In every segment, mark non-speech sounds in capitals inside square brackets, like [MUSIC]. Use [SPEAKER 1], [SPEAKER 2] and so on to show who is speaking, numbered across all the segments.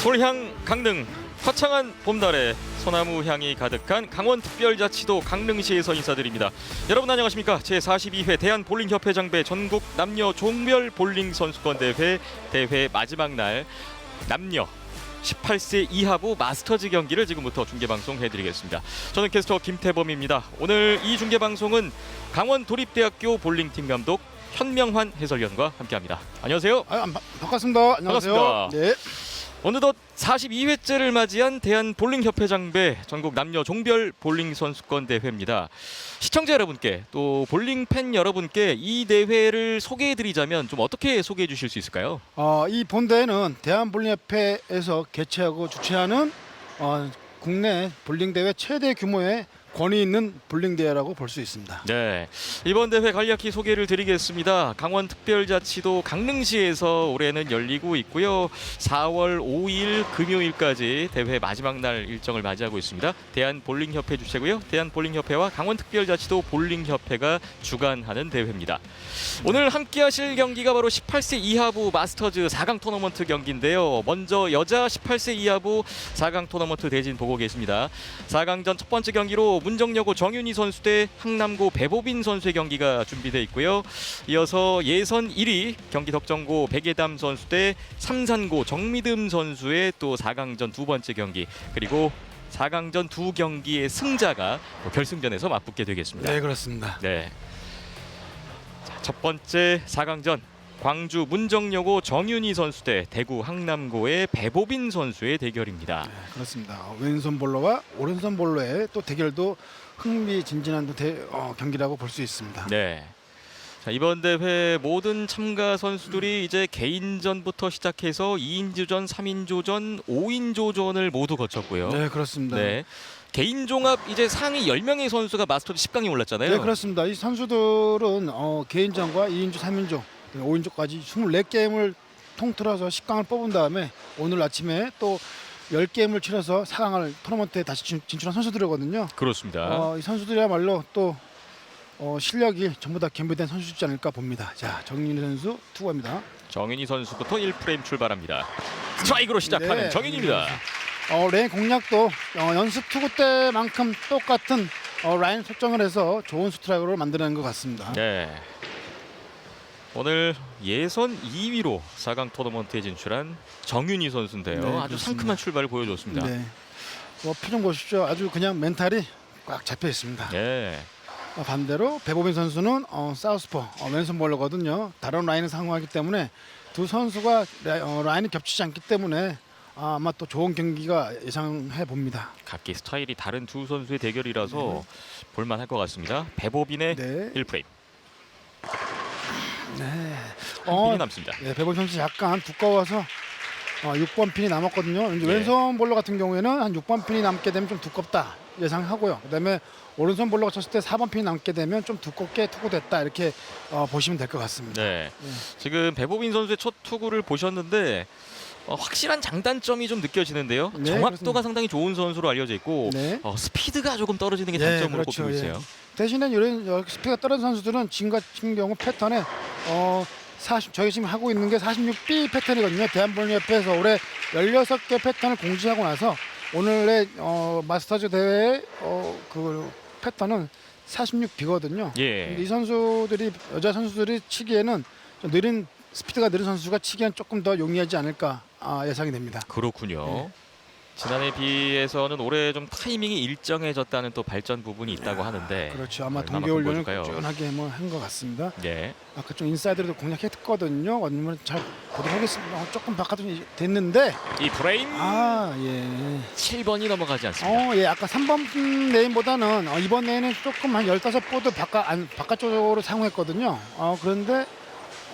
[SPEAKER 1] 솔향 강릉 화창한 봄날에 소나무 향이 가득한 강원특별자치도 강릉시에서 인사드립니다. 여러분 안녕하십니까? 제42회 대한볼링협회 장배 전국 남녀 종별 볼링 선수권 대회 대회 마지막 날 남녀 18세 이하부 마스터즈 경기를 지금부터 중계 방송 해드리겠습니다. 저는 캐스터 김태범입니다. 오늘 이 중계 방송은 강원 도립대학교 볼링팀 감독 현명환 해설위원과 함께합니다. 안녕하세요.
[SPEAKER 2] 아, 바, 반갑습니다. 안녕하세요.
[SPEAKER 1] 반갑습니다.
[SPEAKER 2] 네.
[SPEAKER 1] 어느덧 42회째를 맞이한 대한 볼링 협회 장배 전국 남녀 종별 볼링 선수권 대회입니다. 시청자 여러분께 또 볼링 팬 여러분께 이 대회를 소개해 드리자면 좀 어떻게 소개해 주실 수 있을까요?
[SPEAKER 2] 어, 이 본대회는 대한 볼링 협회에서 개최하고 주최하는 어, 국내 볼링 대회 최대 규모의 권위 있는 볼링 대회라고 볼 수 있습니다.
[SPEAKER 1] 네. 이번 대회 간략히 소개를 드리겠습니다. 강원 특별자치도 강릉시에서 올해는 열리고 있고요. 4월 5일 금요일까지 대회 마지막 날 일정을 맞이하고 있습니다. 대한 볼링 협회 주최고요. 대한 볼링 협회와 강원 특별자치도 볼링 협회가 주관하는 대회입니다. 오늘 함께 하실 경기가 바로 18세 이하부 마스터즈 4강 토너먼트 경기인데요. 먼저 여자 18세 이하부 4강 토너먼트 대진 보고 계십니다. 4강전 첫 번째 경기로 문정여고 정윤희 선수 대 항남고 배보빈 선수의 경기가 준비되어 있고요. 이어서 예선 1위 경기 덕정고 백예담 선수 대 삼산고 정미듬 선수의 또 4강전 두 번째 경기 그리고 4강전 두 경기의 승자가 또 결승전에서 맞붙게 되겠습니다.
[SPEAKER 2] 네, 그렇습니다.
[SPEAKER 1] 네. 자, 첫 번째 4강전 광주 문정여고 정윤희 선수 대 대구 항남고의 배보빈 선수의 대결입니다.
[SPEAKER 2] 네, 그렇습니다. 어, 왼손 볼러와 오른손 볼러의 또 대결도 흥미진진한 또 대, 어, 경기라고 볼 수 있습니다.
[SPEAKER 1] 네. 자, 이번 대회 모든 참가 선수들이 이제 개인전부터 시작해서 2인조전, 3인조전, 5인조전을 모두 거쳤고요.
[SPEAKER 2] 네, 그렇습니다.
[SPEAKER 1] 네. 개인 종합 이제 상위 10명의 선수가 마스터즈 10강에 올랐잖아요.
[SPEAKER 2] 네, 그렇습니다. 이 선수들은 어, 개인전과 2인조, 3인조, 5인조까지 24게임을 통틀어서 10강을 뽑은 다음에 오늘 아침에 또 10게임을 치러서 4강을 토너먼트에 다시 진- 진출한 선수들이거든요.
[SPEAKER 1] 그렇습니다.
[SPEAKER 2] 어, 이 선수들이야말로 또 어, 실력이 전부 다 겸비된 선수지 않을까 봅니다. 자, 정민희 선수 투구합니다.
[SPEAKER 1] 정윤희 선수부터 1프레임 출발합니다. 스트라이크로 시작하는
[SPEAKER 2] 네,
[SPEAKER 1] 정윤희입니다.
[SPEAKER 2] 어, 레인 공략도 어, 연습 투구 때만큼 똑같은 어, 라인 설정을 해서 좋은 스트라이크를 만들어낸 것 같습니다.
[SPEAKER 1] 네. 오늘 예선 2위로 4강 토너먼트에 진출한 정윤희 선수인데요.
[SPEAKER 2] 네,
[SPEAKER 1] 아주
[SPEAKER 2] 그렇습니다.
[SPEAKER 1] 상큼한 출발을 보여줬습니다.
[SPEAKER 2] 네. 뭐 표정 보십시오. 아주 그냥 멘탈이 꽉 잡혀 있습니다.
[SPEAKER 1] 네.
[SPEAKER 2] 어, 반대로 배보빈 선수는 어, 사우스포 어, 왼손 볼러거든요. 다른 라인을 상호하기 때문에 두 선수가 라, 어, 라인이 겹치지 않기 때문에 아, 아마 또 좋은 경기가 예상해 봅니다.
[SPEAKER 1] 각기 스타일이 다른 두 선수의 대결이라서 볼만할 것 같습니다. 배보빈의
[SPEAKER 2] 네.
[SPEAKER 1] 1프레임
[SPEAKER 2] 네.
[SPEAKER 1] 한
[SPEAKER 2] 어,
[SPEAKER 1] 핀이 남습니다.
[SPEAKER 2] 네, 배보빈 선수 약간 두꺼워서 어, 6번 핀이 남았거든요. 이제
[SPEAKER 1] 네.
[SPEAKER 2] 왼손 볼러 같은 경우에는 한 6번 핀이 남게 되면 좀 두껍다 예상하고요. 그다음에 오른손 볼러가 쳤을 때 4번 핀이 남게 되면 좀 두껍게 투구됐다 이렇게 어, 보시면 될 것 같습니다.
[SPEAKER 1] 네.
[SPEAKER 2] 네.
[SPEAKER 1] 지금 배보빈 선수의 첫 투구를 보셨는데 어, 확실한 장단점이 좀 느껴지는데요.
[SPEAKER 2] 네,
[SPEAKER 1] 정확도가
[SPEAKER 2] 그렇습니다.
[SPEAKER 1] 상당히 좋은 선수로 알려져 있고
[SPEAKER 2] 네.
[SPEAKER 1] 어, 스피드가 조금 떨어지는 게
[SPEAKER 2] 네,
[SPEAKER 1] 단점으로
[SPEAKER 2] 그렇죠.
[SPEAKER 1] 꼽히고
[SPEAKER 2] 예.
[SPEAKER 1] 있어요.
[SPEAKER 2] 대신에 이런 어, 스피드가 떨어진 선수들은 지금 같은 경우 패턴에 어 40, 저희 지금 하고 있는 게 46B 패턴이거든요. 대한볼링협회에서 올해 16개 패턴을 공지하고 나서 오늘의 어, 마스터즈 대회 어, 그 패턴은 46B거든요.
[SPEAKER 1] 예.
[SPEAKER 2] 이 선수들이 여자 선수들이 치기에는 좀 느린 스피드가 느린 선수가 치기엔 조금 더 용이하지 않을까 아, 예상이 됩니다.
[SPEAKER 1] 그렇군요.
[SPEAKER 2] 네.
[SPEAKER 1] 지난해 비해서는 올해 좀 타이밍이 일정해졌다는 또 발전 부분이 있다고 하는데
[SPEAKER 2] 그렇죠. 아마
[SPEAKER 1] 얼마만큼
[SPEAKER 2] 동계훈련을
[SPEAKER 1] 보여줄까요?
[SPEAKER 2] 꾸준하게 뭐 한 것 같습니다.
[SPEAKER 1] 네.
[SPEAKER 2] 아까 좀 인사이드로도 공략했거든요. 아니면 잘 보도록 하겠습니다. 어, 조금 바깥으로 됐는데
[SPEAKER 1] 이 프레임
[SPEAKER 2] 아 예.
[SPEAKER 1] 7번이 넘어가지 않습니다.
[SPEAKER 2] 어, 예, 아까 3번 레인보다는 어, 이번 레인은 조금 한 15보드 바깥 안, 바깥쪽으로 사용했거든요. 어, 그런데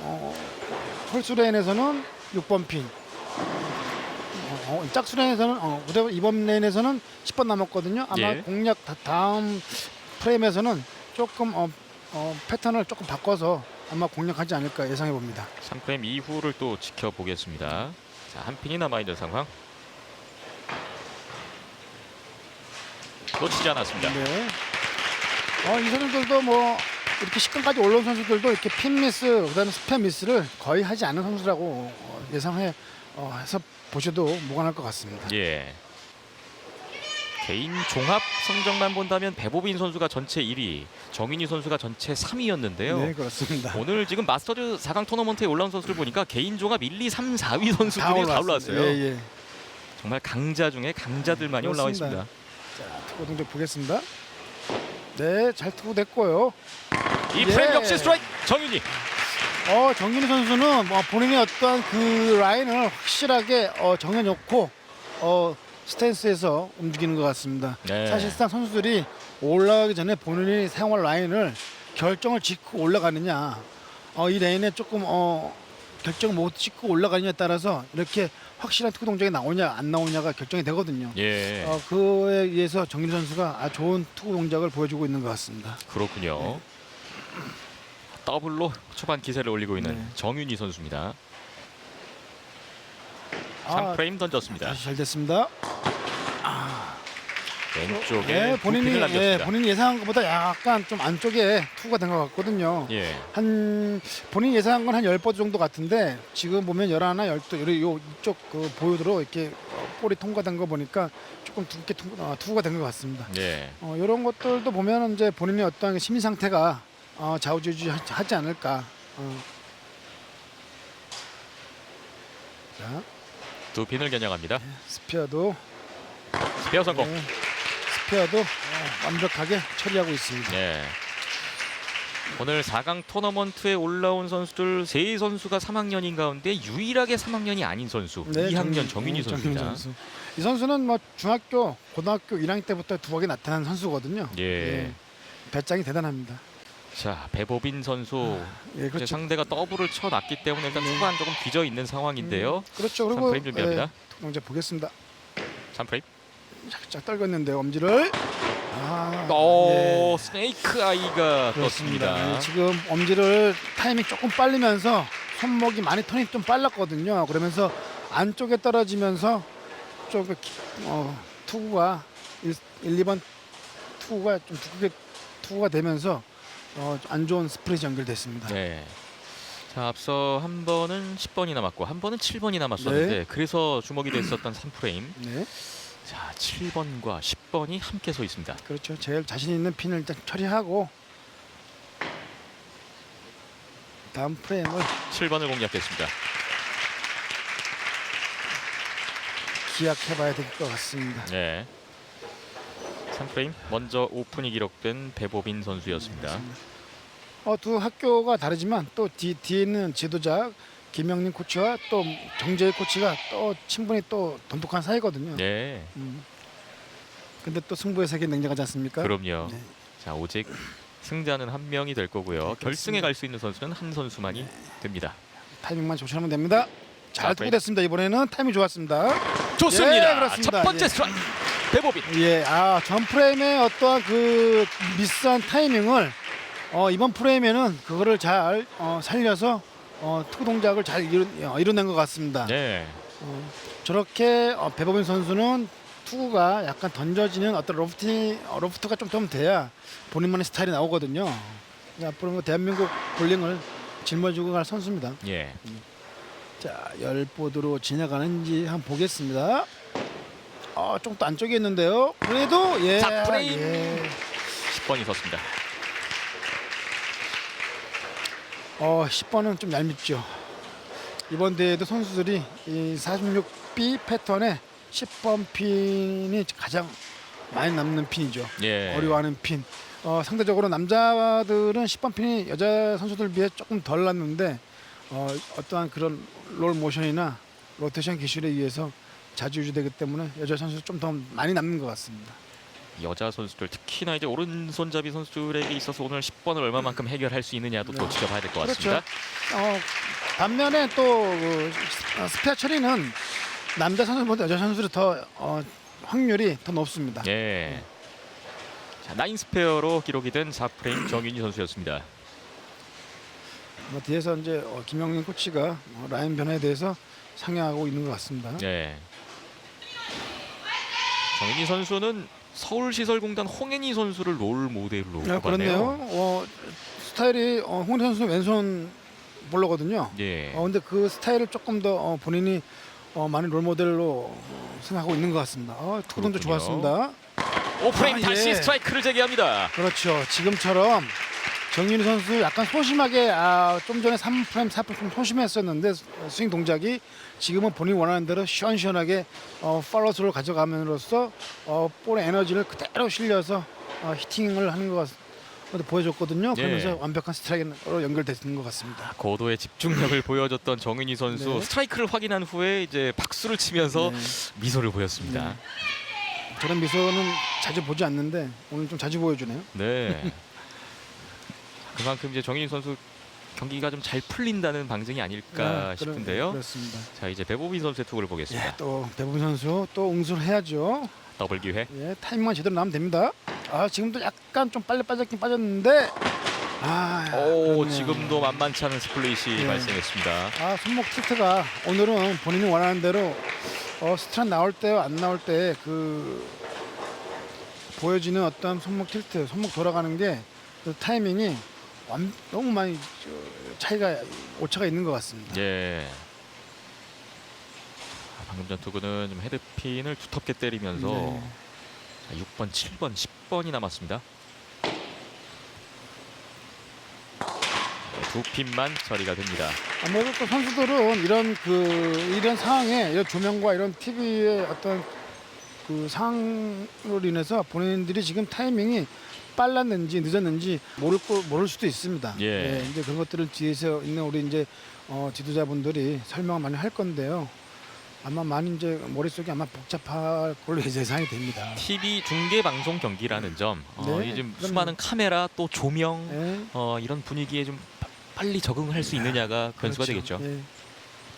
[SPEAKER 2] 어, 홀수 레인에서는 6번 핀. 어, 어, 짝수 레인에서는 어, 그리고 이번 레인에서는 10번 남았거든요. 아마
[SPEAKER 1] 예.
[SPEAKER 2] 공략 다, 다음 프레임에서는 조금 어, 어, 패턴을 조금 바꿔서 아마 공략하지 않을까 예상해 봅니다.
[SPEAKER 1] 3프레임 이후를 또 지켜보겠습니다. 자, 한 핀이 남아 있는 상황. 놓치지 않았습니다.
[SPEAKER 2] 네. 어, 이 선수들도 뭐 이렇게 10강까지 올라온 선수들도 이렇게 핀 미스, 그다음에 스페 미스를 거의 하지 않은 선수라고 어, 예상해 어, 해서 보셔도 무관할 것 같습니다.
[SPEAKER 1] 예. 개인 종합 성적만 본다면 배보빈 선수가 전체 1위, 정윤희 선수가 전체 3위였는데요.
[SPEAKER 2] 네, 그렇습니다.
[SPEAKER 1] 오늘 지금 마스터즈 4강 토너먼트에 올라온 선수를 보니까 개인 종합 1, 2, 3, 4위 선수들이 다. 올라왔어요.
[SPEAKER 2] 예, 예.
[SPEAKER 1] 정말 강자 중에 강자들만이 올라와
[SPEAKER 2] 그렇습니다.
[SPEAKER 1] 있습니다.
[SPEAKER 2] 자, 투구 동작 보겠습니다. 네, 잘 투구됐고요.
[SPEAKER 1] 이
[SPEAKER 2] 예.
[SPEAKER 1] 프레임 역시 스트라이크 정윤희.
[SPEAKER 2] 어, 정윤희 선수는 뭐 본인의 어떤 그 라인을 확실하게 어, 정해놓고 어, 스탠스에서 움직이는 것 같습니다.
[SPEAKER 1] 네.
[SPEAKER 2] 사실상 선수들이 올라가기 전에 본인이 사용할 라인을 결정을 짓고 올라가느냐, 어, 이 라인에 조금 어, 결정 못 짓고 올라가느냐에 따라서 이렇게 확실한 투구 동작이 나오냐 안 나오냐가 결정이 되거든요.
[SPEAKER 1] 예.
[SPEAKER 2] 어, 그에 의해서 정윤희 선수가 아주 좋은 투구 동작을 보여주고 있는 것 같습니다.
[SPEAKER 1] 그렇군요. 더블로 초반 기세를 올리고 있는
[SPEAKER 2] 네.
[SPEAKER 1] 정윤희 선수입니다.
[SPEAKER 2] 아,
[SPEAKER 1] 3프레임 던졌습니다.
[SPEAKER 2] 다시 잘 됐습니다.
[SPEAKER 1] 왼쪽에
[SPEAKER 2] 네, 본인이 예,
[SPEAKER 1] 남겼습니다.
[SPEAKER 2] 본인이 예상한 것보다 약간 좀 안쪽에 투구가 된 것 같거든요.
[SPEAKER 1] 예.
[SPEAKER 2] 한 본인 이 예상한 건 한 10번 정도 같은데 지금 보면 11, 12, 요 이쪽 그 보유도로 이렇게 어, 볼이 통과된 거 보니까 조금 두껍게 투, 어, 투구가 된 것 같습니다.
[SPEAKER 1] 예.
[SPEAKER 2] 어, 이런 것들도 보면 이제 본인의 어떤 심리 상태가 어, 좌우지우지하지 않을까. 어. 자,
[SPEAKER 1] 두 핀을 겨냥합니다.
[SPEAKER 2] 스피어도
[SPEAKER 1] 스페어 성공.
[SPEAKER 2] 네, 스피어도 어, 완벽하게 처리하고 있습니다.
[SPEAKER 1] 예. 오늘 4강 토너먼트에 올라온 선수들 세 선수가 3학년인 가운데 유일하게 3학년이 아닌 선수
[SPEAKER 2] 네,
[SPEAKER 1] 2학년
[SPEAKER 2] 정-
[SPEAKER 1] 정윤희
[SPEAKER 2] 네,
[SPEAKER 1] 선수입니다.
[SPEAKER 2] 선수. 이 선수는 뭐 중학교, 고등학교 1학년 때부터 두각이 나타난 선수거든요.
[SPEAKER 1] 예.
[SPEAKER 2] 배짱이 대단합니다.
[SPEAKER 1] 자 배보빈 선수
[SPEAKER 2] 예,
[SPEAKER 1] 이제
[SPEAKER 2] 그렇죠.
[SPEAKER 1] 상대가 더블을 쳐놨기 때문에 일단
[SPEAKER 2] 네.
[SPEAKER 1] 초반 조금 뒤져 있는 상황인데요.
[SPEAKER 2] 그렇죠. 그리고
[SPEAKER 1] 3프레임 준비합니다.
[SPEAKER 2] 동작 보겠습니다.
[SPEAKER 1] 3프레임.
[SPEAKER 2] 살짝 떨궜는데요, 엄지를. 아,
[SPEAKER 1] 오
[SPEAKER 2] 예,
[SPEAKER 1] 스네이크 아이가
[SPEAKER 2] 그렇습니다.
[SPEAKER 1] 떴습니다.
[SPEAKER 2] 예, 지금 엄지를 타이밍 조금 빨리면서 손목이 많이 턴이 좀 빨랐거든요. 그러면서 안쪽에 떨어지면서 좀 어, 투구가 1, 1, 2번 투구가 좀 두껍게 투구가 되면서 어, 안 좋은 스프릿이 연결됐습니다.
[SPEAKER 1] 네. 자 앞서 한 번은 10번이 남았고 한 번은 7번이 남았었는데 그래서 주목이 됐었던 3프레임.
[SPEAKER 2] 네,
[SPEAKER 1] 자 7번과 10번이 함께 서 있습니다.
[SPEAKER 2] 그렇죠. 제일 자신 있는 핀을 일단 처리하고 다음 프레임을
[SPEAKER 1] 7번을 공략했습니다.
[SPEAKER 2] 기약해봐야 될 것 같습니다.
[SPEAKER 1] 네. 3프레임 먼저 오픈이 기록된 배보빈 선수였습니다.
[SPEAKER 2] 어, 두 학교가 다르지만 또 뒤, 뒤에 있는 지도자 김영림 코치와 또 정재희 코치가 또 친분이 또 돈독한 사이거든요.
[SPEAKER 1] 네.
[SPEAKER 2] 음. 근데 또 승부의 세계 냉정하지 않습니까?
[SPEAKER 1] 그럼요.
[SPEAKER 2] 네.
[SPEAKER 1] 자 오직 승자는 한 명이 될 거고요.
[SPEAKER 2] 네,
[SPEAKER 1] 결승에. 갈 수 있는 선수는 한 선수만이 됩니다.
[SPEAKER 2] 타이밍만 조심하면 됩니다.
[SPEAKER 1] 자,
[SPEAKER 2] 잘. 투구됐습니다. 이번에는 타이밍 좋았습니다.
[SPEAKER 1] 좋습니다.
[SPEAKER 2] 예, 그렇습니다.
[SPEAKER 1] 첫 번째
[SPEAKER 2] 예.
[SPEAKER 1] 스트라이크 배보빈.
[SPEAKER 2] 예, 아, 전 프레임의 어떠한 그 미스한 타이밍을 어, 이번 프레임에는 그거를 잘 어, 살려서 어, 투구 동작을 잘 어, 이뤄 낸 것 같습니다.
[SPEAKER 1] 네.
[SPEAKER 2] 어, 저렇게 어, 배법인 선수는 투구가 약간 던져지는 어떤 로프트 어, 로프트가 좀, 좀 돼야 본인만의 스타일이 나오거든요. 그러니까 앞으로 뭐 대한민국 볼링을 짊어지고 갈 선수입니다.
[SPEAKER 1] 예.
[SPEAKER 2] 자, 열보드로 지나가는지 한번 보겠습니다. 어, 좀더 안쪽에 있는데요. 그래도 예.
[SPEAKER 1] 자, 프레임.
[SPEAKER 2] 예.
[SPEAKER 1] 10번이 섰습니다.
[SPEAKER 2] 어, 10번은 좀 얄밉죠. 이번 대회도 선수들이 이 46B 패턴의 10번 핀이 가장 많이 남는 핀이죠.
[SPEAKER 1] 예.
[SPEAKER 2] 어려워하는 핀. 어, 상대적으로 남자들은 10번 핀이 여자 선수들 비해 조금 덜 났는데 어, 어떠한 그런 롤 모션이나 로테이션 기술에 의해서 자주 유지되기 때문에 여자 선수 좀 더 많이 남는 것 같습니다.
[SPEAKER 1] 여자 선수들 특히나 이제 오른손잡이 선수들에게 있어서 오늘 10번을 얼마만큼 해결할 수 있느냐도 또
[SPEAKER 2] 네.
[SPEAKER 1] 지켜봐야 될것
[SPEAKER 2] 그렇죠.
[SPEAKER 1] 같습니다.
[SPEAKER 2] 어, 반면에 또그 스페어 처리는 남자 선수보다 여자 선수들이 더 어, 확률이 더 높습니다.
[SPEAKER 1] 예. 자, 나인 스페어로 기록이 된 4프레임 정윤희 선수였습니다.
[SPEAKER 2] 뭐 뒤에서 이제 어, 김영민 코치가 어, 라인 변화에 대해서 상의하고 있는 것 같습니다.
[SPEAKER 1] 예. 정윤희 선수는 서울시설공단 홍현희 선수를 롤 모델로
[SPEAKER 2] 아, 그렇네요. 어, 스타일이 어, 홍대 선수 왼손 볼러거든요.
[SPEAKER 1] 예.
[SPEAKER 2] 어, 근데 그 스타일을 조금 더 어, 본인이 어, 많은 롤 모델로 어, 생각하고 있는 것 같습니다. 어,
[SPEAKER 1] 그렇군요.
[SPEAKER 2] 좋았습니다.
[SPEAKER 1] 오프레임
[SPEAKER 2] 아,
[SPEAKER 1] 다시
[SPEAKER 2] 예.
[SPEAKER 1] 스트라이크를 제기합니다.
[SPEAKER 2] 그렇죠. 지금처럼 정윤희 선수 약간 소심하게 아, 좀 전에 3프레임, 4프레임 좀 소심했었는데 스윙 동작이 지금은 본인이 원하는 대로 시원시원하게 어, 팔로스로 가져감으로써 어, 볼의 에너지를 그대로 실려서 어, 히팅을 하는 것 같, 보여줬거든요. 그러면서
[SPEAKER 1] 예.
[SPEAKER 2] 완벽한 스트라이크로 연결되는 것 같습니다.
[SPEAKER 1] 고도의 집중력을 [LAUGHS] 보여줬던 정은희 선수
[SPEAKER 2] 네.
[SPEAKER 1] 스트라이크를 확인한 후에 이제 박수를 치면서
[SPEAKER 2] 네.
[SPEAKER 1] 미소를 보였습니다.
[SPEAKER 2] 네. 저런 미소는 자주 보지 않는데 오늘 좀 자주 보여주네요.
[SPEAKER 1] 네. [LAUGHS] 그만큼 이제 정인희 선수 경기가 좀 잘 풀린다는 방증이 아닐까
[SPEAKER 2] 네,
[SPEAKER 1] 싶은데요.
[SPEAKER 2] 그렇 습니다.
[SPEAKER 1] 자 이제 배보빈 선수의 투구를
[SPEAKER 2] 예,
[SPEAKER 1] 보겠습니다.
[SPEAKER 2] 또 배부분 선수 또 응수를 해야죠.
[SPEAKER 1] 더블 기회.
[SPEAKER 2] 예, 타이밍만 제대로 나면 됩니다. 아 지금도 약간 좀 빨리 빠졌긴 빠졌는데 아
[SPEAKER 1] 오
[SPEAKER 2] 그렇네요.
[SPEAKER 1] 지금도 만만치 않은 스플릿이
[SPEAKER 2] 네.
[SPEAKER 1] 발생했습니다.
[SPEAKER 2] 아 손목 틸트가 오늘은 본인이 원하는 대로 어, 스트란 나올 때와 안 나올 때 그 보여지는 어떤 손목 틸트, 손목 돌아가는 게 그 타이밍이 완, 너무 많이 저, 차이가 오차가 있는 것 같습니다.
[SPEAKER 1] 예. 아, 방금 전 투구는 좀 헤드핀을 두텁게 때리면서
[SPEAKER 2] 네.
[SPEAKER 1] 자, 6번, 7번, 10번이 남았습니다. 네, 두 핀만 처리가 됩니다.
[SPEAKER 2] 아무래도 또 선수들은 이런 그 이런 상황에 이런 조명과 이런 TV의 어떤 그 상황으로 인해서 본인들이 지금 타이밍이 빨랐는지 늦었는지 모를 거 모를 수도 있습니다.
[SPEAKER 1] 예.
[SPEAKER 2] 이제 그런 것들을 뒤에서 있는 우리 이제 어, 지도자분들이 설명을 많이 할 건데요. 아마 많이 이제 머릿속이 아마 복잡할 걸로 예상이 됩니다.
[SPEAKER 1] TV 중계 방송 경기라는 점, 어,
[SPEAKER 2] 네,
[SPEAKER 1] 이 지금
[SPEAKER 2] 그럼요.
[SPEAKER 1] 수많은 카메라 또 조명
[SPEAKER 2] 예.
[SPEAKER 1] 어, 이런 분위기에 좀 파- 빨리 적응할 수 있느냐가 변수가
[SPEAKER 2] 그렇죠.
[SPEAKER 1] 되겠죠.
[SPEAKER 2] 예.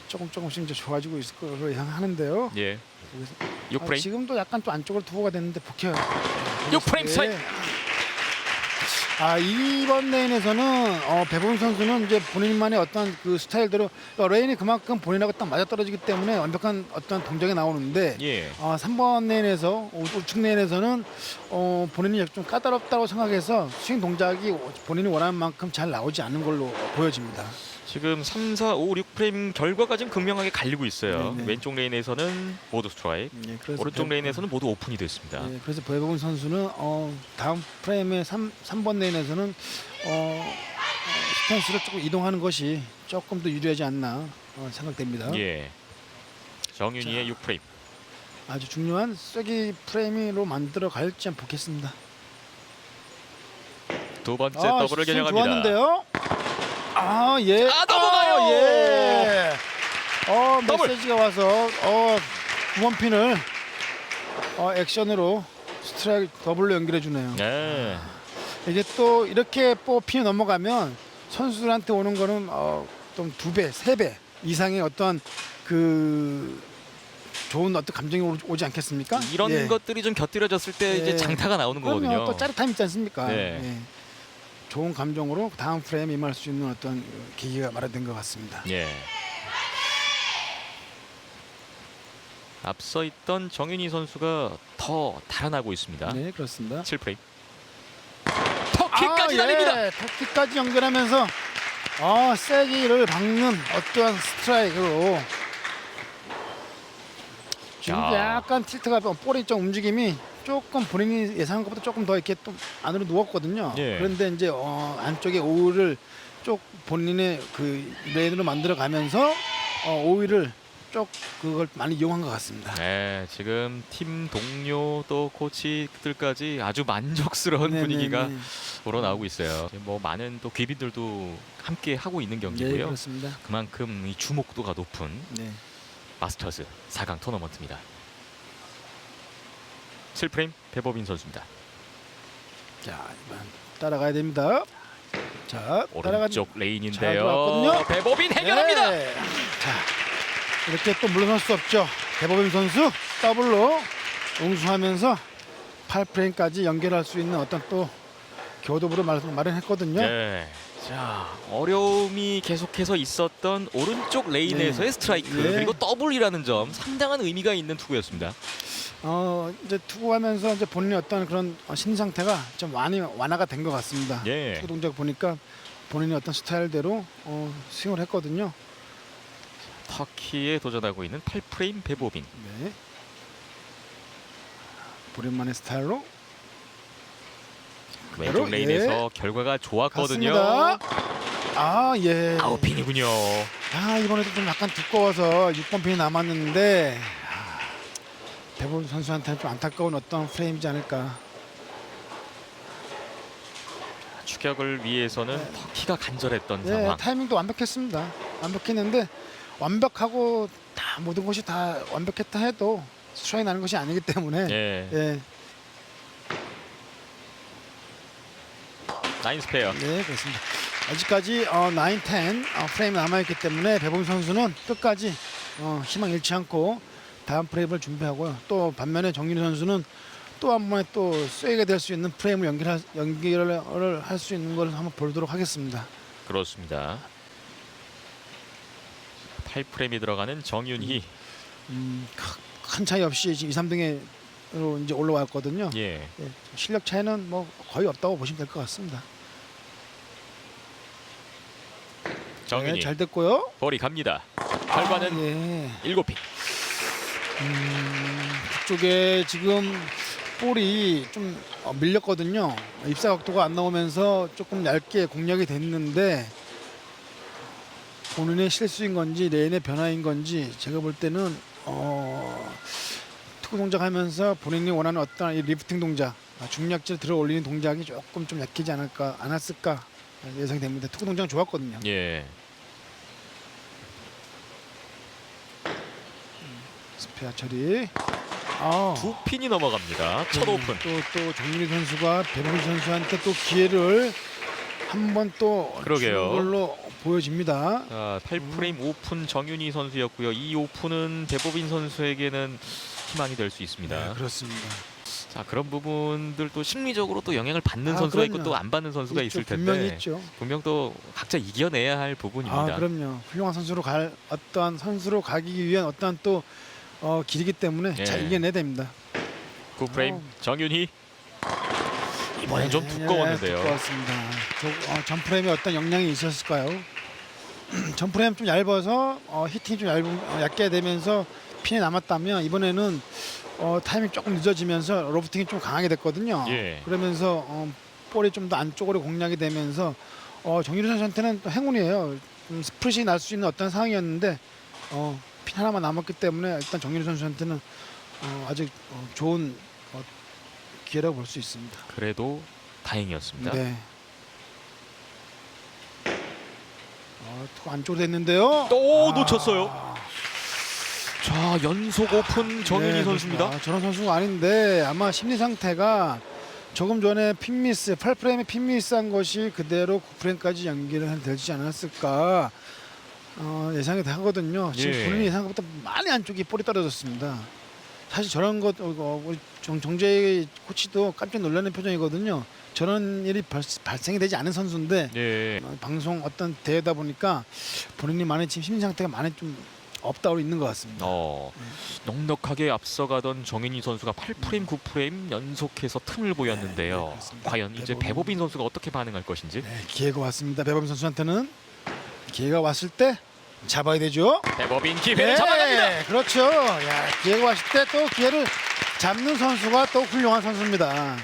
[SPEAKER 2] 조금 조금씩 이제 좋아지고 있을 거로 예상하는데요.
[SPEAKER 1] 예.
[SPEAKER 2] 그래서
[SPEAKER 1] 6프레임.
[SPEAKER 2] 아, 지금도 약간 또 안쪽으로 투구가 됐는데 복해요.
[SPEAKER 1] 6 프레임
[SPEAKER 2] 예.
[SPEAKER 1] 스트라이크.
[SPEAKER 2] 아 이번 레인에서는 어, 배보민 선수는 이제 본인만의 어떤 그 스타일대로 어, 레인이 그만큼 본인하고 딱 맞아 떨어지기 때문에 완벽한 어떤 동작이 나오는데
[SPEAKER 1] 예.
[SPEAKER 2] 어, 3번 레인에서 우- 우측 레인에서는 어, 본인이 좀 까다롭다고 생각해서 스윙 동작이 본인이 원하는 만큼 잘 나오지 않는 걸로 보여집니다.
[SPEAKER 1] 지금 3, 4, 5, 6프레임 결과가 지금 극명하게 갈리고 있어요.
[SPEAKER 2] 네, 네.
[SPEAKER 1] 왼쪽 레인에서는 모두 스트라이크,
[SPEAKER 2] 예, 그래서
[SPEAKER 1] 오른쪽
[SPEAKER 2] 배-
[SPEAKER 1] 레인에서는 모두 오픈이 됐습니다.
[SPEAKER 2] 예, 그래서 배보민 선수는 어, 다음 프레임의 3, 3번 레인에서는 어, 어, 스탠스를 조금 이동하는 것이 조금 더 유리하지 않나 어, 생각됩니다.
[SPEAKER 1] 예. 정윤희의 6프레임.
[SPEAKER 2] 아주 중요한 쐐기 프레임으로 만들어 갈지 한번 보겠습니다.
[SPEAKER 1] 두 번째
[SPEAKER 2] 아,
[SPEAKER 1] 더블을
[SPEAKER 2] 스윙
[SPEAKER 1] 겨냥합니다.
[SPEAKER 2] 좋았는데요. 아 예.
[SPEAKER 1] 아, 넘어가요!
[SPEAKER 2] 예. 어
[SPEAKER 1] 더블.
[SPEAKER 2] 메시지가 와서 어 구원핀을 어 액션으로 스트라이크 더블로 연결해 주네요.
[SPEAKER 1] 네.
[SPEAKER 2] 이게 또 이렇게 뽑히 넘어가면 선수들한테 오는 거는 어, 좀두 배, 세 배 이상의 어떤 그 좋은 어떤 감정이 오- 오지 않겠습니까?
[SPEAKER 1] 이런
[SPEAKER 2] 예.
[SPEAKER 1] 것들이 좀 곁들여졌을 때 이제
[SPEAKER 2] 예.
[SPEAKER 1] 장타가 나오는
[SPEAKER 2] 그럼요.
[SPEAKER 1] 거거든요.
[SPEAKER 2] 또 짜릿함 있지 않습니까?
[SPEAKER 1] 네.
[SPEAKER 2] 예. 좋은 감정으로 다음 프레임 임할 수 있는 어떤 계기가 마련된 것 같습니다.
[SPEAKER 1] 예. 앞서 있던 정윤희 선수가 더 달아나고 있습니다.
[SPEAKER 2] 네, 그렇습니다.
[SPEAKER 1] 7프레임. 터키까지 날립니다.
[SPEAKER 2] 예, 터키까지 연결하면서 아, 세기를 박는 어떠한 스트라이크로 지금
[SPEAKER 1] 야.
[SPEAKER 2] 약간 틸트가 볼의 좀 움직임이 조금 본인이 예상한 것보다 조금 더 이렇게 좀 안으로 누웠거든요.
[SPEAKER 1] 예.
[SPEAKER 2] 그런데 이제 어, 안쪽에 오일을 쪽 본인의 그 레인으로 만들어 가면서 어, 오일을 쪽 그걸 많이 이용한 것 같습니다.
[SPEAKER 1] 네, 지금 팀 동료 또 코치들까지 아주 만족스러운
[SPEAKER 2] 네,
[SPEAKER 1] 분위기가
[SPEAKER 2] 네, 네.
[SPEAKER 1] 우러나오고 있어요. 뭐 많은 또 귀빈들도 함께 하고 있는
[SPEAKER 2] 네,
[SPEAKER 1] 경기고요.
[SPEAKER 2] 그렇습니다.
[SPEAKER 1] 그만큼 이 주목도가 높은
[SPEAKER 2] 네.
[SPEAKER 1] 마스터즈 4강 토너먼트입니다. 7프레임 배법인 선수입니다.
[SPEAKER 2] 자, 이번 따라가야 됩니다. 자,
[SPEAKER 1] 오른쪽
[SPEAKER 2] 잘
[SPEAKER 1] 레인인데요.
[SPEAKER 2] 들어왔거든요.
[SPEAKER 1] 배법인 해결합니다.
[SPEAKER 2] 네. 자, 이렇게 또 물러날 수 없죠. 대법인 선수 더블로 응수하면서 8프레임까지 연결할 수 있는 어떤 또 교도부를 마- 마련했거든요.
[SPEAKER 1] 네. 자 어려움이 계속해서 있었던 오른쪽 레인에서의
[SPEAKER 2] 네.
[SPEAKER 1] 스트라이크
[SPEAKER 2] 네.
[SPEAKER 1] 그리고 더블이라는 점 상당한 의미가 있는 투구였습니다.
[SPEAKER 2] 어, 이제 투구하면서 이제 본인의 어떤 그런 어, 심리 상태가 좀 많이 완화가 된 것 같습니다.
[SPEAKER 1] 예.
[SPEAKER 2] 투구 동작 보니까 본인의 어떤 스타일대로 어, 스윙을 했거든요.
[SPEAKER 1] 터키에 도전하고 있는 8프레임 배보빈.
[SPEAKER 2] 네. 오랜만의 스타일로
[SPEAKER 1] 왼쪽 레인에서 결과가 좋았거든요.
[SPEAKER 2] 갔습니다. 아 예.
[SPEAKER 1] 아웃핀이군요.
[SPEAKER 2] 아 이번에도 좀 약간 두꺼워서 6번 핀이 남았는데 아, 배볼 선수한테는 좀 안타까운 어떤 프레임이지 않을까.
[SPEAKER 1] 추격을 위해서는
[SPEAKER 2] 네.
[SPEAKER 1] 터키가 간절했던
[SPEAKER 2] 네,
[SPEAKER 1] 상황.
[SPEAKER 2] 타이밍도 완벽했습니다. 완벽했는데 완벽하고 다 모든 것이 다 완벽했다 해도 스트라이 나는 것이 아니기 때문에
[SPEAKER 1] 예.
[SPEAKER 2] 예,
[SPEAKER 1] 나인 스페어.
[SPEAKER 2] 네 그렇습니다. 아직까지 어, 9, 10 어, 프레임 남아 있기 때문에 배범 선수는 끝까지 어, 희망 잃지 않고 다음 프레임을 준비하고요. 또 반면에 정윤희 선수는 또 한 번에 또 쐐기가 될수 있는 프레임을 연결할, 연결을 할 수 있는 걸 한번 보도록 하겠습니다.
[SPEAKER 1] 그렇습니다. 8프레임이 들어가는 정윤희.
[SPEAKER 2] 음, 크- 큰 차이 없이 지금 2, 3등으로 이제 올라왔거든요.
[SPEAKER 1] 예.
[SPEAKER 2] 예, 실력 차이는 뭐 거의 없다고 보시면 될 것 같습니다.
[SPEAKER 1] 정윤희.
[SPEAKER 2] 네, 잘 됐고요.
[SPEAKER 1] 볼이 갑니다. 결과는
[SPEAKER 2] 아, 예.
[SPEAKER 1] 일곱 핀.
[SPEAKER 2] 음, 그쪽에 지금 볼이 좀 어, 밀렸거든요. 입사 각도가 안 나오면서 조금 얇게 공략이 됐는데 본인의 실수인 건지 레인의 변화인 건지 제가 볼 때는 어, 투구 동작하면서 본인이 원하는 어떤 이 리프팅 동작, 아, 중력질 들어 올리는 동작이 조금 좀 약해지 않을까 않았을까 예상이 됩니다. 투구 동작은 좋았거든요.
[SPEAKER 1] 예.
[SPEAKER 2] 스페어 처리. 아.
[SPEAKER 1] 두 핀이 넘어갑니다. 첫 오픈.
[SPEAKER 2] 또 또 정민희 선수가 배봉 선수한테 또 기회를 한 번 또
[SPEAKER 1] 그러게요.
[SPEAKER 2] 걸로 보여집니다.
[SPEAKER 1] 자, 8프레임 오픈 정윤희 선수였고요. 이 오픈은 배보빈 선수에게는 희망이 될 수 있습니다.
[SPEAKER 2] 네, 그렇습니다.
[SPEAKER 1] 자, 그런 부분들 또 심리적으로 또 영향을 받는
[SPEAKER 2] 아,
[SPEAKER 1] 선수가 있고
[SPEAKER 2] 그럼요.
[SPEAKER 1] 또 안 받는 선수가
[SPEAKER 2] 있죠,
[SPEAKER 1] 있을 텐데
[SPEAKER 2] 분명히 있죠.
[SPEAKER 1] 분명 또 각자 이겨내야 할 부분입니다.
[SPEAKER 2] 아 그럼요. 훌륭한 선수로 갈 어떠한 선수로 가기 위한 어떠한 또 어, 길이기 때문에
[SPEAKER 1] 예.
[SPEAKER 2] 잘 이겨내야 됩니다.
[SPEAKER 1] 9프레임
[SPEAKER 2] 어.
[SPEAKER 1] 정윤희 이번엔 좀
[SPEAKER 2] 네,
[SPEAKER 1] 두꺼웠는데요.
[SPEAKER 2] 네, 두꺼웠습니다. 저, 어, 전 프레임에 어떤 영향이 있었을까요? [CLEARS THROAT] 전 프레임 좀 얇아서 어, 히팅이 좀 얇은, 어, 얇게 되면서 핀이 남았다면 이번에는 어, 타이밍 조금 늦어지면서 로프팅이 좀 강하게 됐거든요.
[SPEAKER 1] 예.
[SPEAKER 2] 그러면서 어, 볼이 좀 더 안쪽으로 공략이 되면서 어, 정유리 선수한테는 또 행운이에요. 좀 스프릿이 날 수 있는 어떤 상황이었는데 어, 핀 하나만 남았기 때문에 일단 정유리 선수한테는 어, 아직 어, 좋은 어, 기회라고 볼 수 있습니다.
[SPEAKER 1] 그래도 다행이었습니다.
[SPEAKER 2] 네. 어, 또 안쪽으로 됐는데요.
[SPEAKER 1] 또
[SPEAKER 2] 아.
[SPEAKER 1] 놓쳤어요. 자, 연속 오픈 정윤희
[SPEAKER 2] 네,
[SPEAKER 1] 선수입니다.
[SPEAKER 2] 아, 저런 선수가 아닌데 아마 심리 상태가 조금 전에 핀미스, 8프레임에 핀미스한 것이 그대로 9프레임까지 연결을 되지 않았을까 어, 예상이 하거든요. 지금
[SPEAKER 1] 예.
[SPEAKER 2] 본인이 것보다 많이 안쪽이 볼이 떨어졌습니다. 사실 저런 것 어, 어, 우리 정, 정재 코치도 깜짝 놀라는 표정이거든요. 저런 일이 벌, 발생이 되지 않은 선수인데
[SPEAKER 1] 예.
[SPEAKER 2] 어, 방송 어떤 대회다 보니까 본인이 많이 지금 심리 상태가 많이 좀 업다운 있는 것 같습니다.
[SPEAKER 1] 어, 넉넉하게 앞서가던 정윤희 선수가 8프레임, 9프레임 연속해서 틈을 보였는데요.
[SPEAKER 2] 네, 그렇습니다.
[SPEAKER 1] 과연 이제
[SPEAKER 2] 배보빈-
[SPEAKER 1] 배보빈 선수가 어떻게 반응할 것인지.
[SPEAKER 2] 네, 기회가 왔습니다. 배범 선수한테는 기회가 왔을 때 잡아야 되죠.
[SPEAKER 1] 배보빈 기회를 잡아갑니다.
[SPEAKER 2] 그렇죠. 야, 기회가 왔을 때 또 기회를 잡는 선수가 또 훌륭한 선수입니다.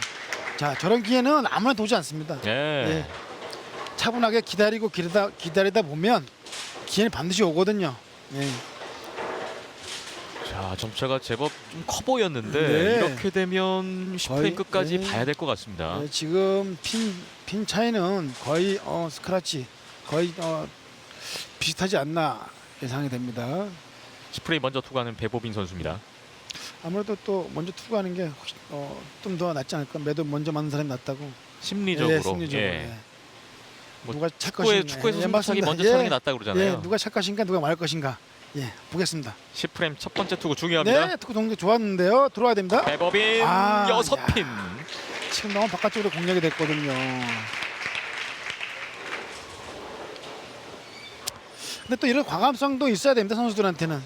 [SPEAKER 2] 자, 저런 기회는 아무나 오지 않습니다.
[SPEAKER 1] 예.
[SPEAKER 2] 예. 차분하게 기다리고 기다리다, 기다리다 보면 기회는 반드시 오거든요. 예.
[SPEAKER 1] 자, 점차가 제법 좀 커 보였는데
[SPEAKER 2] 네.
[SPEAKER 1] 이렇게 되면 10프레임
[SPEAKER 2] 거의,
[SPEAKER 1] 끝까지
[SPEAKER 2] 네.
[SPEAKER 1] 봐야 될 것 같습니다.
[SPEAKER 2] 네, 지금 핀, 핀 차이는 거의 어, 스크라치 거의 어, 비슷하지 않나 예상이 됩니다.
[SPEAKER 1] 10프레임 먼저 투구하는 배보빈 선수입니다.
[SPEAKER 2] 아무래도 또 먼저 투구하는 게 어, 좀더 낫지 않을까. 매도 먼저 맞는 사람이 낫다고.
[SPEAKER 1] 심리적으로.
[SPEAKER 2] 예, 심리적으로.
[SPEAKER 1] 예.
[SPEAKER 2] 예.
[SPEAKER 1] 뭐
[SPEAKER 2] 누가 찰
[SPEAKER 1] 축구에,
[SPEAKER 2] 것인가.
[SPEAKER 1] 축구에서
[SPEAKER 2] 예,
[SPEAKER 1] 승부차기
[SPEAKER 2] 맞습니다.
[SPEAKER 1] 먼저
[SPEAKER 2] 예,
[SPEAKER 1] 차는 게 낫다고 그러잖아요.
[SPEAKER 2] 예, 누가 찰 것인가, 누가 말할 것인가. 예, 보겠습니다.
[SPEAKER 1] 10프레임 첫 번째 투구 중요합니다.
[SPEAKER 2] 네, 투구 동작 좋았는데요. 들어와야 됩니다.
[SPEAKER 1] 배보빈
[SPEAKER 2] 아,
[SPEAKER 1] 여섯
[SPEAKER 2] 야.
[SPEAKER 1] 핀.
[SPEAKER 2] 지금 너무 바깥쪽으로 공략이 됐거든요. 근데 또 이런 과감성도 있어야 됩니다 선수들한테는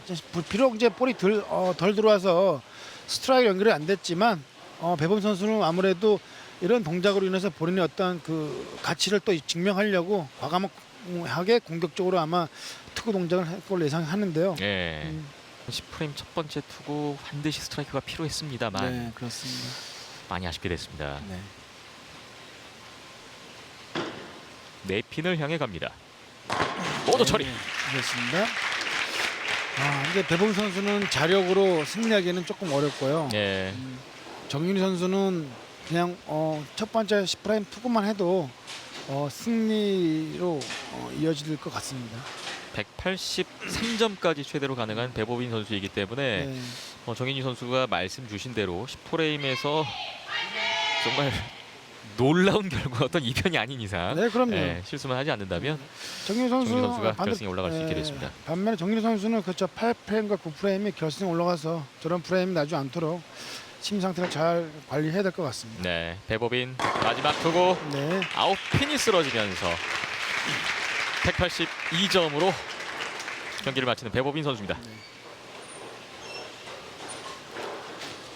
[SPEAKER 2] 비록 이제 볼이 덜, 어, 덜 들어와서 스트라이크 연결이 안 됐지만 어, 배범 선수는 아무래도 이런 동작으로 인해서 본인의 어떤 그 가치를 또 증명하려고 과감하게 공격적으로 아마 투구 동작을 할 걸로 예상하는데요.
[SPEAKER 1] 예.
[SPEAKER 2] 음,
[SPEAKER 1] 10프레임 첫 번째 투구 반드시 스트라이크가 필요했습니다만
[SPEAKER 2] 네, 그렇습니다.
[SPEAKER 1] 많이 아쉽게 됐습니다.
[SPEAKER 2] 네.
[SPEAKER 1] 네 핀을 향해 갑니다. 모두 처리.
[SPEAKER 2] 네, 그렇습니다. 아, 이제 배봉 선수는 자력으로 승리하기는 조금 어렵고요.
[SPEAKER 1] 예.
[SPEAKER 2] 음, 정윤희 선수는 그냥 어, 첫 번째 10프라임 투구만 해도 어, 승리로 어, 이어질 것 같습니다.
[SPEAKER 1] 183점까지 최대로 가능한 배보빈 선수이기 때문에
[SPEAKER 2] 네.
[SPEAKER 1] 어, 정인희 선수가 말씀 주신 대로 10프레임에서 정말 놀라운 [LAUGHS] 결과 어떤 이변이 아닌 이상
[SPEAKER 2] 네, 그럼요.
[SPEAKER 1] 예, 실수만 하지 않는다면
[SPEAKER 2] 정윤희 선수
[SPEAKER 1] 정윤희 선수가 결승에 올라갈 수 있게
[SPEAKER 2] 예,
[SPEAKER 1] 됐습니다.
[SPEAKER 2] 반면에 정윤희 선수는 그저 8프레임과 9프레임이 결승에 올라가서 저런 프레임이 나지 않도록 심 상태를 잘 관리해야 될 것 같습니다.
[SPEAKER 1] 네, 배보빈 마지막 투구
[SPEAKER 2] 네.
[SPEAKER 1] 아웃 핀이 쓰러지면서 182점으로 경기를 마치는 배보빈 선수입니다.
[SPEAKER 2] 네.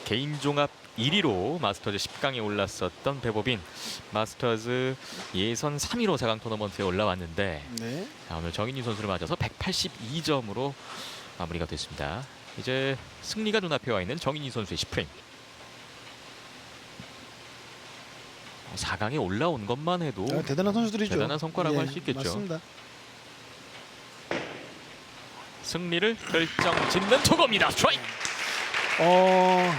[SPEAKER 1] 개인 종합 1위로 마스터즈 10강에 올랐었던 배보빈 마스터즈 예선 3위로 4강 토너먼트에 올라왔는데
[SPEAKER 2] 네.
[SPEAKER 1] 자, 오늘 정인희 선수를 맞아서 182점으로 마무리가 됐습니다. 이제 승리가 눈앞에 와 있는 정인희 선수의 10프레임. 4강에 올라온 것만 해도
[SPEAKER 2] 아, 대단한 선수들이죠.
[SPEAKER 1] 대단한 성과라고
[SPEAKER 2] 예,
[SPEAKER 1] 할수 있겠죠.
[SPEAKER 2] 맞습니다.
[SPEAKER 1] 승리를 결정 짓는 투구입니다. 스트라이크.
[SPEAKER 2] 어,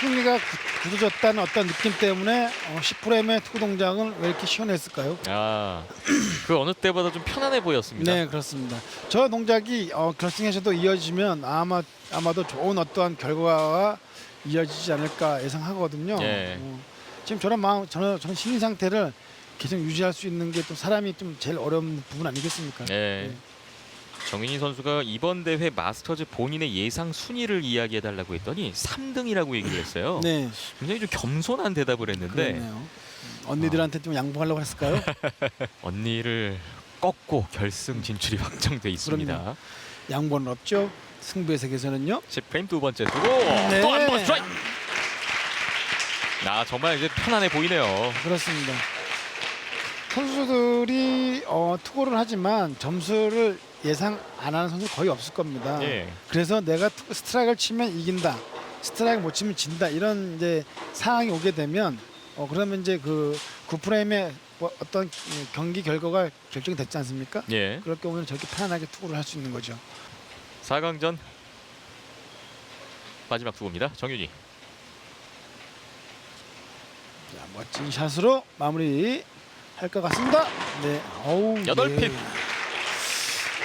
[SPEAKER 2] 승리가 굳- 굳어졌다는 어떤 느낌 때문에 어, 10프레임의 투구 동작은 왜 이렇게 시원했을까요?
[SPEAKER 1] 아, [CLEARS THROAT] 그 어느 때보다 좀 편안해 보였습니다.
[SPEAKER 2] 네, 그렇습니다. 저 동작이 어, 결승에서도 이어지면 아마 아마도 좋은 어떠한 결과가 이어지지 않을까 예상하거든요.
[SPEAKER 1] 예.
[SPEAKER 2] 어, 지금 저런 마음, 저런, 저런 심리 상태를 계속 유지할 수 있는 게 또 사람이 좀 제일 어려운 부분 아니겠습니까?
[SPEAKER 1] 네.
[SPEAKER 2] 네.
[SPEAKER 1] 정인희 선수가 이번 대회 마스터즈 본인의 예상 순위를 이야기해 달라고 했더니 3등이라고 얘기를 했어요.
[SPEAKER 2] 네,
[SPEAKER 1] 굉장히 좀 겸손한 대답을 했는데
[SPEAKER 2] 그렇네요. 음, 언니들한테 좀 양보하려고 했을까요? [LAUGHS]
[SPEAKER 1] 언니를 꺾고 결승 진출이 확정돼 있습니다.
[SPEAKER 2] 양보는 없죠. 승부의 세계에서는요.
[SPEAKER 1] 10프레임 두 번째 두고
[SPEAKER 2] 네.
[SPEAKER 1] 또 한 번 스트라이크. 나 정말 이제 편안해 보이네요.
[SPEAKER 2] 그렇습니다. 선수들이 어, 투구를 하지만 점수를 예상 안 하는 선수 거의 없을 겁니다.
[SPEAKER 1] 예.
[SPEAKER 2] 그래서 내가 투- 스트라이크를 치면 이긴다, 스트라이크 못 치면 진다 이런 이제 상황이 오게 되면 어, 그러면 이제 그 9프레임의 뭐 어떤 경기 결과가 결정이 됐지 않습니까?
[SPEAKER 1] 예.
[SPEAKER 2] 그럴 경우는 저렇게 편안하게 투구를 할 수 있는 거죠.
[SPEAKER 1] 4강전 마지막 투구입니다. 정윤희.
[SPEAKER 2] 자, 멋진 샷으로 마무리 할 것 같습니다. 네, 어우,
[SPEAKER 1] 여덟
[SPEAKER 2] 예.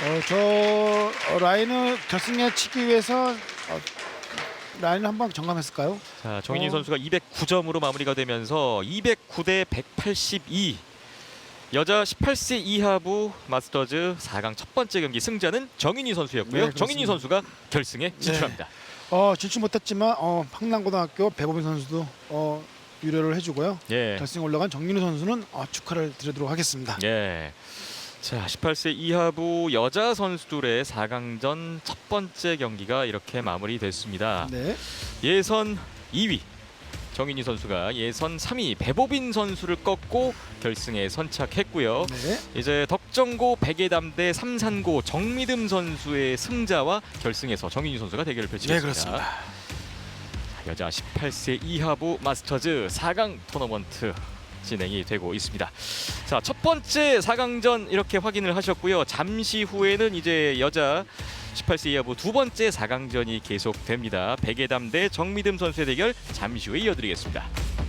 [SPEAKER 1] 핀.
[SPEAKER 2] 어, 저 어, 라인을 결승에 치기 위해서 어, 라인을 한번 점검했을까요?
[SPEAKER 1] 자, 정인희
[SPEAKER 2] 어.
[SPEAKER 1] 선수가 209점으로 마무리가 되면서 209대 182. 여자 18세 이하부 마스터즈 4강 첫 번째 경기 승자는 정인희 선수였고요.
[SPEAKER 2] 네,
[SPEAKER 1] 정인희. 선수가 결승에 진출합니다.
[SPEAKER 2] 어, 진출 못했지만 어, 황남고등학교 배보빈 선수도 어, 유료를 해주고요.
[SPEAKER 1] 예.
[SPEAKER 2] 결승에 올라간 정민우 선수는 어, 축하를 드리도록 하겠습니다.
[SPEAKER 1] 예. 자, 18세 이하부 여자 선수들의 4강전 첫 번째 경기가 이렇게 마무리됐습니다.
[SPEAKER 2] 네,
[SPEAKER 1] 예선 2위 정인희 선수가 예선 3위 배보빈 선수를 꺾고 결승에 선착했고요.
[SPEAKER 2] 네,
[SPEAKER 1] 이제 덕정고 백예담 대 삼산고 정미듬 선수의 승자와 결승에서 정인희 선수가 대결을 펼치겠습니다.
[SPEAKER 2] 네 그렇습니다.
[SPEAKER 1] 여자 18세 이하부 마스터즈 4강 토너먼트 진행이 되고 있습니다. 자, 첫 번째 4강전 이렇게 확인을 하셨고요. 잠시 후에는 이제 여자 18세 이하 부 두 번째 4강전이 계속됩니다. 백예담 대 정미듬 선수의 대결 잠시 후에 이어드리겠습니다.